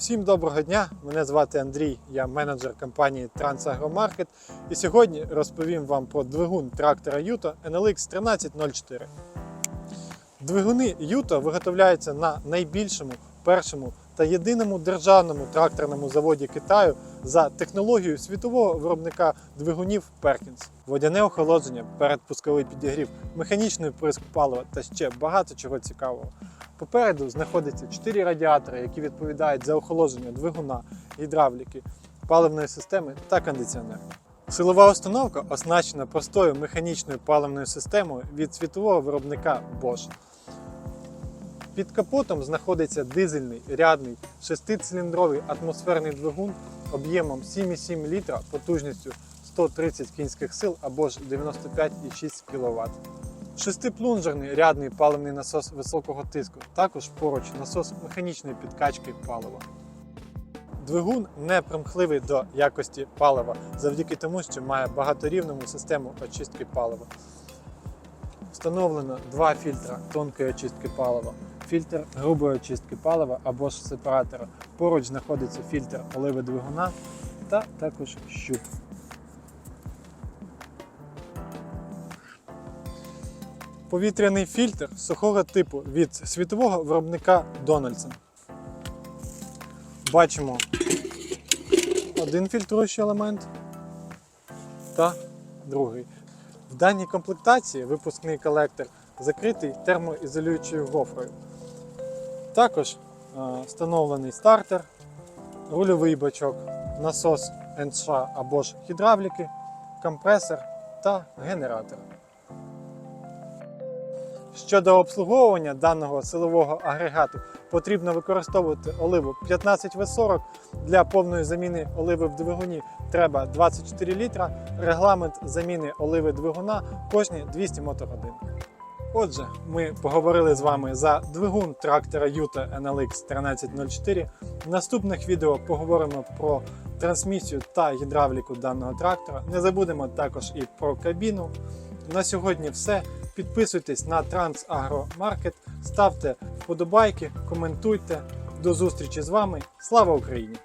Всім доброго дня! Мене звати Андрій, я менеджер компанії Трансагромаркет. І сьогодні розповім вам про двигун трактора Юто NLX 1304. Двигуни Юто виготовляються на найбільшому, першому та єдиному державному тракторному заводі Китаю за технологією світового виробника двигунів Perkins. Водяне охолодження, передпусковий підігрів, механічний приск палива та ще багато чого цікавого. Попереду знаходяться 4 радіатори, які відповідають за охолодження двигуна, гідравліки, паливної системи та кондиціонера. Силова установка оснащена простою механічною паливною системою від світового виробника Bosch. Під капотом знаходиться дизельний рядний шестициліндровий атмосферний двигун об'ємом 7,7 літра потужністю 130 кінських сил або ж 95,6 кВт. Шестиплунжерний рядний паливний насос високого тиску, також поруч насос механічної підкачки палива. Двигун не примхливий до якості палива завдяки тому, що має багаторівневу систему очистки палива. Встановлено два фільтра тонкої очистки палива, фільтр грубої очистки палива або ж сепаратора. Поруч знаходиться фільтр оливи двигуна та також щуп. Повітряний фільтр сухого типу від світового виробника Donaldson. Бачимо один фільтруючий елемент та другий. В даній комплектації випускний колектор закритий термоізолюючою гофрою. Також е, встановлений стартер, рульовий бачок, насос НШ або ж гідравліки, компресор та генератор. Щодо обслуговування даного силового агрегату потрібно використовувати оливу 15В40. Для повної заміни оливи в двигуні треба 24 літра. Регламент заміни оливи двигуна кожні 200 мотогодин. Отже, ми поговорили з вами за двигун трактора Yuta NLX 1304. В наступних відео поговоримо про трансмісію та гідравліку даного трактора. Не забудемо також і про кабіну. На сьогодні все. Підписуйтесь на Трансагромаркет, ставте вподобайки, коментуйте. До зустрічі з вами. Слава Україні!